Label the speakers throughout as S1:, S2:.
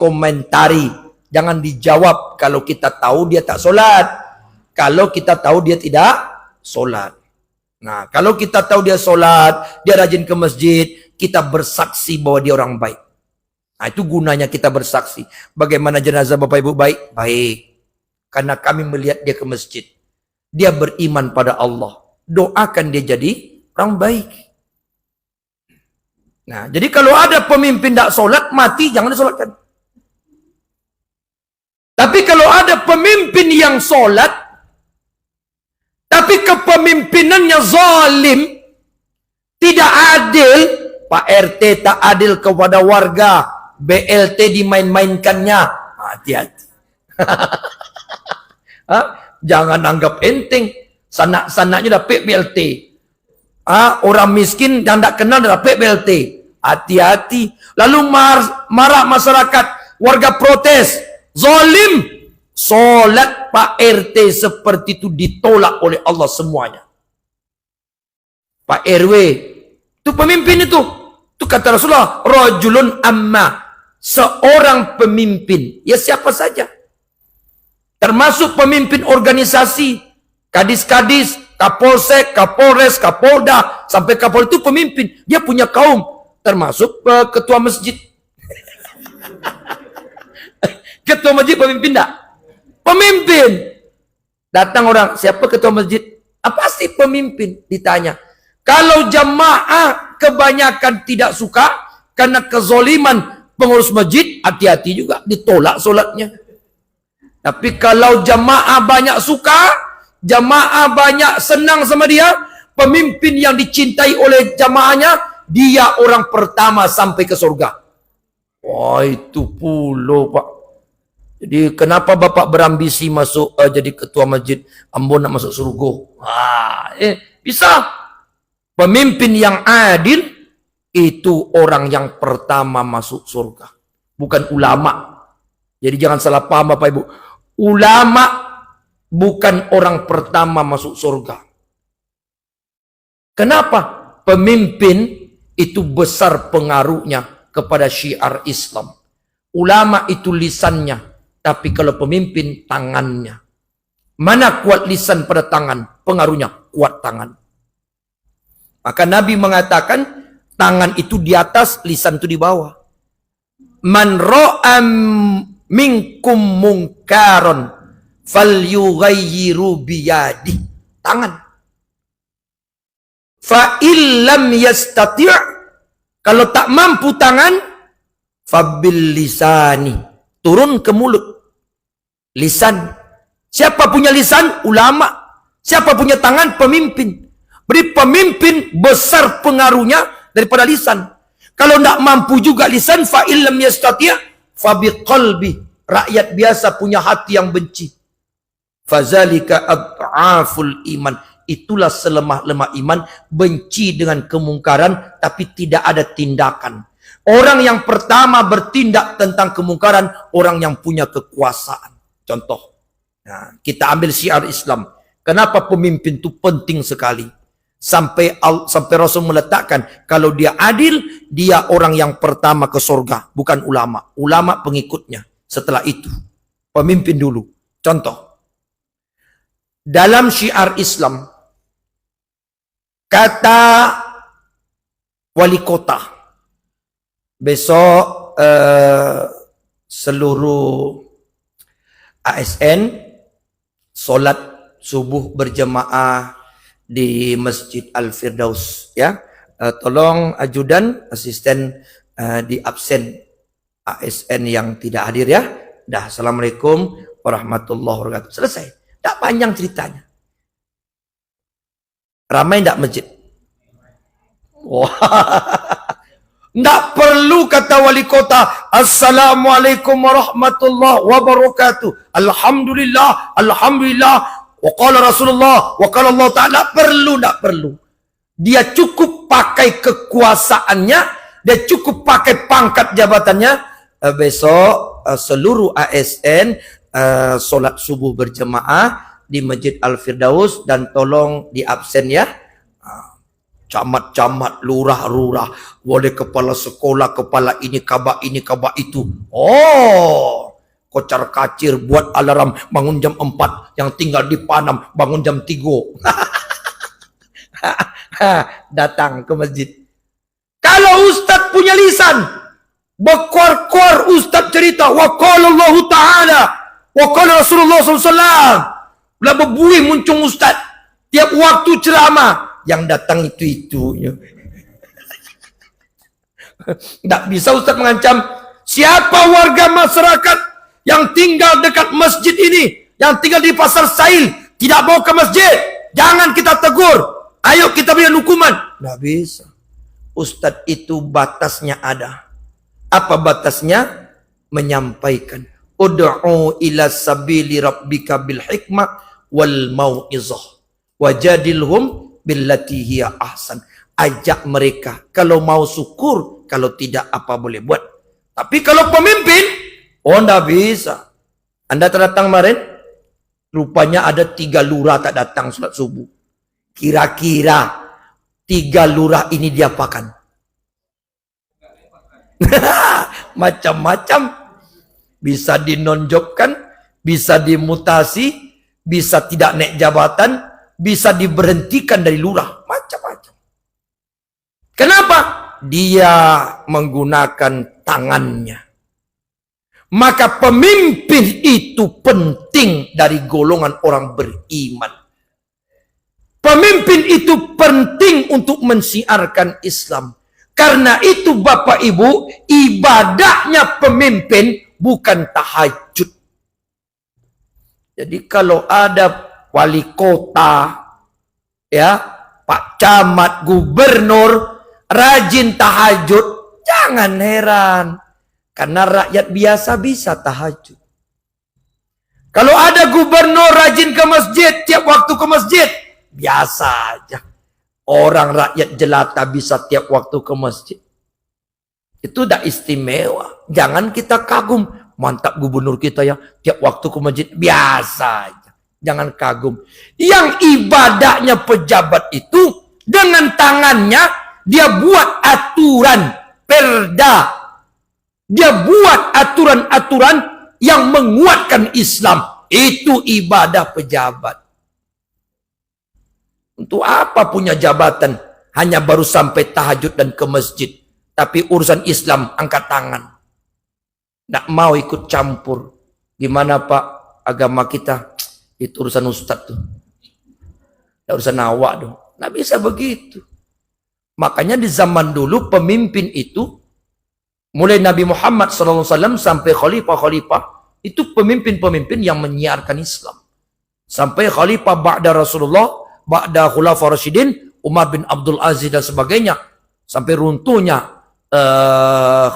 S1: komentari. Jangan dijawab kalau kita tahu dia tak solat. Kalau kita tahu dia tidak solat. Nah, kalau kita tahu dia solat, dia rajin ke masjid, kita bersaksi bahwa dia orang baik. Nah, itu gunanya kita bersaksi. Bagaimana jenazah Bapak Ibu baik? Baik. Karena kami melihat dia ke masjid. Dia beriman pada Allah. Doakan dia jadi orang baik. Nah, jadi kalau ada pemimpin tak solat, mati jangan disolatkan. Tapi kalau ada pemimpin yang solat, tapi kepemimpinannya zalim, tidak adil, Pak RT tak adil kepada warga, BLT dimain-mainkannya, hati-hati. Jangan anggap enteng, sanak-sanaknya dapat BLT. Ah, orang miskin yang tak kenal dapat BLT. Hati-hati. Lalu mar marah masyarakat, warga protes, Zolim. Solat Pak RT seperti itu ditolak oleh Allah semuanya. Pak RW. Itu pemimpin itu. Itu kata Rasulullah. Rajulun amma. Seorang pemimpin. Ya siapa saja. Termasuk pemimpin organisasi. Kadis-kadis. Kapolsek, Kapolres, Kapolda. Sampai Kapol itu pemimpin. Dia punya kaum. Termasuk uh, ketua masjid. Ketua masjid pemimpin tak? Pemimpin. Datang orang, siapa ketua masjid? Apa sih pemimpin? Ditanya. Kalau jamaah kebanyakan tidak suka karena kezoliman pengurus masjid, hati-hati juga ditolak solatnya. Tapi kalau jamaah banyak suka, jamaah banyak senang sama dia, pemimpin yang dicintai oleh jamaahnya, dia orang pertama sampai ke surga. Wah itu pulau pak. Jadi kenapa bapak berambisi masuk uh, jadi ketua masjid Ambon nak masuk surga? Ah, eh bisa. Pemimpin yang adil itu orang yang pertama masuk surga, bukan ulama. Jadi jangan salah paham Bapak Ibu. Ulama bukan orang pertama masuk surga. Kenapa? Pemimpin itu besar pengaruhnya kepada syiar Islam. Ulama itu lisannya, tapi kalau pemimpin tangannya. Mana kuat lisan pada tangan? Pengaruhnya kuat tangan. Maka Nabi mengatakan tangan itu di atas, lisan itu di bawah. Man ro'am minkum mungkaron falyughayyiru biyadi. Tangan. Fa illam yastati' kalau tak mampu tangan fabil lisani turun ke mulut. Lisan. Siapa punya lisan? Ulama. Siapa punya tangan? Pemimpin. Beri pemimpin besar pengaruhnya daripada lisan. Kalau tidak mampu juga lisan, fa'illam yastati'a, fabiqalbi. Rakyat biasa punya hati yang benci. Fazalika ad'aful iman. Itulah selemah-lemah iman. Benci dengan kemungkaran, tapi tidak ada tindakan. Orang yang pertama bertindak tentang kemungkaran, orang yang punya kekuasaan. Contoh, nah, kita ambil syiar Islam. Kenapa pemimpin itu penting sekali? Sampai sampai Rasul meletakkan, kalau dia adil, dia orang yang pertama ke surga, bukan ulama. Ulama pengikutnya. Setelah itu, pemimpin dulu. Contoh, dalam syiar Islam, kata wali kota, besok uh, seluruh ASN solat subuh berjemaah di Masjid Al Firdaus ya. Uh, tolong ajudan asisten uh, di absen ASN yang tidak hadir ya. Dah assalamualaikum warahmatullahi wabarakatuh. Selesai. Tak panjang ceritanya. Ramai tidak masjid? Wah Tidak perlu kata wali kota. Assalamualaikum warahmatullahi wabarakatuh. Alhamdulillah. Alhamdulillah. Wa qala Rasulullah. Wa qala Allah Ta'ala. Perlu, tidak perlu. Dia cukup pakai kekuasaannya. Dia cukup pakai pangkat jabatannya. Uh, besok uh, seluruh ASN uh, solat subuh berjemaah di Masjid Al-Firdaus dan tolong di absen ya. Camat-camat, lurah-lurah, boleh kepala sekolah, kepala ini, kabak ini, kabak itu. Oh, kocar kacir buat alarm bangun jam 4 yang tinggal di Panam bangun jam 3. Datang ke masjid. Kalau ustaz punya lisan, berkuar-kuar ustaz cerita, wa qala Allah Ta'ala, wa qala Rasulullah SAW. Bila berbuih muncung ustaz, tiap waktu ceramah, yang datang itu-itunya. Tak bisa Ustaz mengancam siapa warga masyarakat yang tinggal dekat masjid ini, yang tinggal di pasar Sail, tidak mau ke masjid, jangan kita tegur. Ayo kita beri hukuman. Tak bisa. Ustaz itu batasnya ada. Apa batasnya? Menyampaikan. Ud'u ila sabili rabbika bil hikmah wal mau'izah. Wajadilhum billati hiya ahsan. Ajak mereka. Kalau mau syukur, kalau tidak apa boleh buat. Tapi kalau pemimpin, oh bisa. Anda terdatang kemarin, rupanya ada tiga lurah tak datang sholat subuh. Kira-kira tiga lurah ini diapakan? Macam-macam. Bisa dinonjokkan, bisa dimutasi, bisa tidak naik jabatan, bisa diberhentikan dari lurah. Macam-macam. Kenapa? Dia menggunakan tangannya. Maka pemimpin itu penting dari golongan orang beriman. Pemimpin itu penting untuk mensiarkan Islam. Karena itu Bapak Ibu, ibadahnya pemimpin bukan tahajud. Jadi kalau ada wali kota, ya, Pak Camat, Gubernur, rajin tahajud, jangan heran. Karena rakyat biasa bisa tahajud. Kalau ada gubernur rajin ke masjid, tiap waktu ke masjid, biasa aja. Orang rakyat jelata bisa tiap waktu ke masjid. Itu dah istimewa. Jangan kita kagum. Mantap gubernur kita ya. Tiap waktu ke masjid. Biasa aja. Jangan kagum. Yang ibadahnya pejabat itu. Dengan tangannya. Dia buat aturan. Perda. Dia buat aturan-aturan. Yang menguatkan Islam. Itu ibadah pejabat. Untuk apa punya jabatan? Hanya baru sampai tahajud dan ke masjid. Tapi urusan Islam angkat tangan. Tak mau ikut campur. Gimana Pak agama kita? Itu urusan ustaz tuh. Tak urusan awak dong. Tak bisa begitu. Makanya di zaman dulu pemimpin itu mulai Nabi Muhammad SAW sampai khalifah-khalifah itu pemimpin-pemimpin yang menyiarkan Islam. Sampai khalifah ba'da Rasulullah Ba'da Khulafa Rashidin, Umar bin Abdul Aziz dan sebagainya. Sampai runtuhnya uh,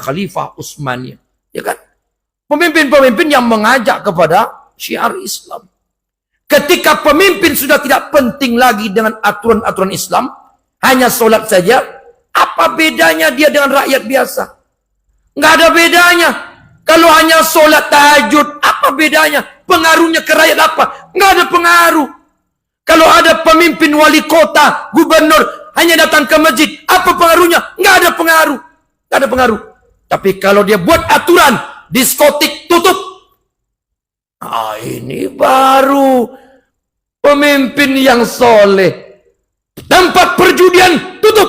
S1: Khalifah Utsmaniyah. Ya kan? Pemimpin-pemimpin yang mengajak kepada syiar Islam. Ketika pemimpin sudah tidak penting lagi dengan aturan-aturan Islam, hanya solat saja, apa bedanya dia dengan rakyat biasa? Nggak ada bedanya. Kalau hanya solat tahajud, apa bedanya? Pengaruhnya ke rakyat apa? Nggak ada pengaruh. Kalau ada pemimpin wali kota, gubernur, hanya datang ke masjid, apa pengaruhnya? Nggak ada pengaruh. Nggak ada pengaruh. Tapi kalau dia buat aturan, diskotik tutup. Ah, ini baru pemimpin yang soleh. Tempat perjudian tutup.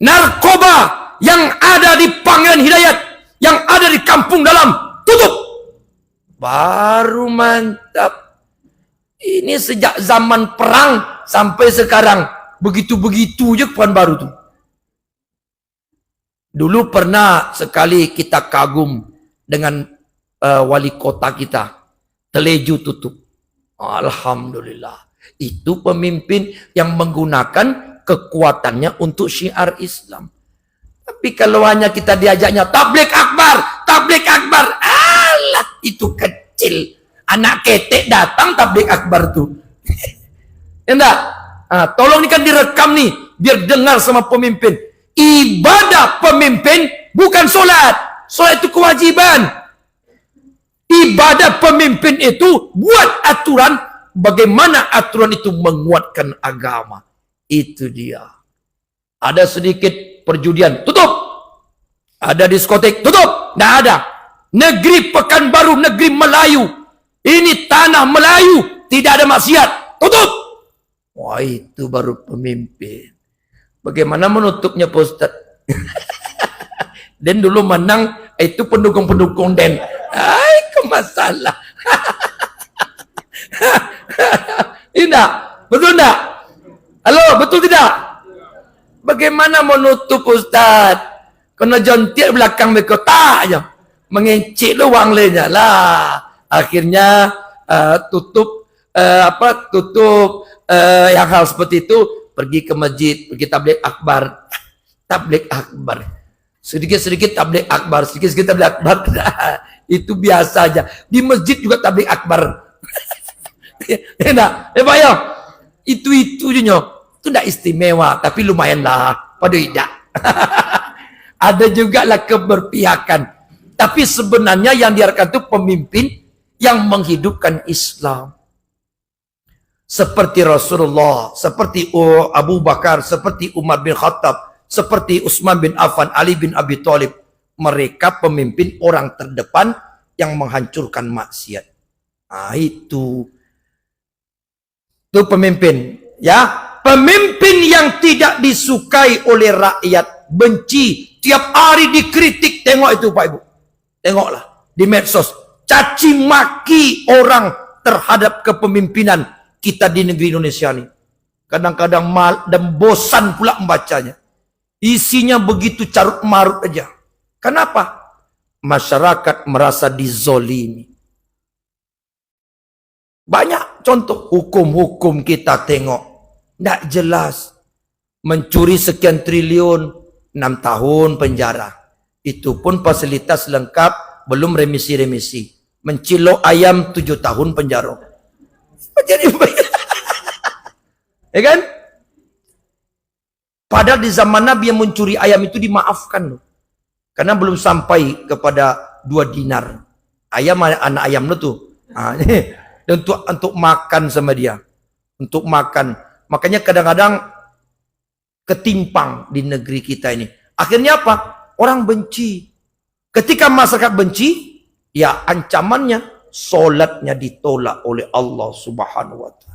S1: Narkoba yang ada di Panggilan Hidayat, yang ada di kampung dalam, tutup. Baru mantap. Ini sejak zaman perang sampai sekarang. Begitu-begitu je Puan baru tu. Dulu pernah sekali kita kagum dengan uh, wali kota kita. Teleju tutup. Alhamdulillah. Itu pemimpin yang menggunakan kekuatannya untuk syiar Islam. Tapi kalau hanya kita diajaknya tablik akbar, tablik akbar, alah itu kecil anak ketek datang tablik akbar tuh. ya enggak? Nah, tolong ini kan direkam nih, biar dengar sama pemimpin. Ibadah pemimpin bukan solat. Solat itu kewajiban. Ibadah pemimpin itu buat aturan bagaimana aturan itu menguatkan agama. Itu dia. Ada sedikit perjudian, tutup. Ada diskotek, tutup. Tidak ada. Negeri Pekanbaru, negeri Melayu. Ini tanah Melayu. Tidak ada maksiat. Tutup. Wah itu baru pemimpin. Bagaimana menutupnya Ustaz? Den dulu menang, itu pendukung-pendukung Den. Ke masalah. Tidak, betul tidak? Halo, betul tidak? Bagaimana menutup Ustaz? Kena jontir belakang mereka tak aja. Mengencik lainnya lah. Akhirnya uh, tutup uh, apa? Tutup uh, yang hal seperti itu pergi ke masjid, pergi tablik akbar. Tablik akbar. Sedikit-sedikit tablik akbar, sedikit-sedikit tablik akbar. itu biasa aja. Di masjid juga tablik akbar. Enak. Eh, Pak ya. Itu-itu nyo. Itu tidak istimewa, tapi lumayan lah. Pada tidak. Ada juga lah keberpihakan. Tapi sebenarnya yang diarahkan itu pemimpin yang menghidupkan Islam. Seperti Rasulullah, seperti Abu Bakar, seperti Umar bin Khattab, seperti Utsman bin Affan, Ali bin Abi Thalib. Mereka pemimpin orang terdepan yang menghancurkan maksiat. Ah itu itu pemimpin, ya. Pemimpin yang tidak disukai oleh rakyat, benci, tiap hari dikritik. Tengok itu Pak Ibu. Tengoklah di medsos. Caci maki orang terhadap kepemimpinan kita di negeri Indonesia ini. Kadang-kadang mal dan bosan pula membacanya. Isinya begitu carut marut aja. Kenapa? Masyarakat merasa dizolimi. Banyak contoh hukum-hukum kita tengok. Tidak jelas. Mencuri sekian triliun, 6 tahun penjara. Itu pun fasilitas lengkap, belum remisi-remisi. Mencilok ayam 7 tahun penjara. Jadi Ya kan? Padahal di zaman Nabi yang mencuri ayam itu dimaafkan loh. Karena belum sampai kepada dua dinar. Ayam anak ayam lo tuh. Nah, untuk untuk makan sama dia, untuk makan. Makanya kadang-kadang ketimpang di negeri kita ini. Akhirnya apa? Orang benci. Ketika masyarakat benci, ya ancamannya solatnya ditolak oleh Allah Subhanahu wa taala.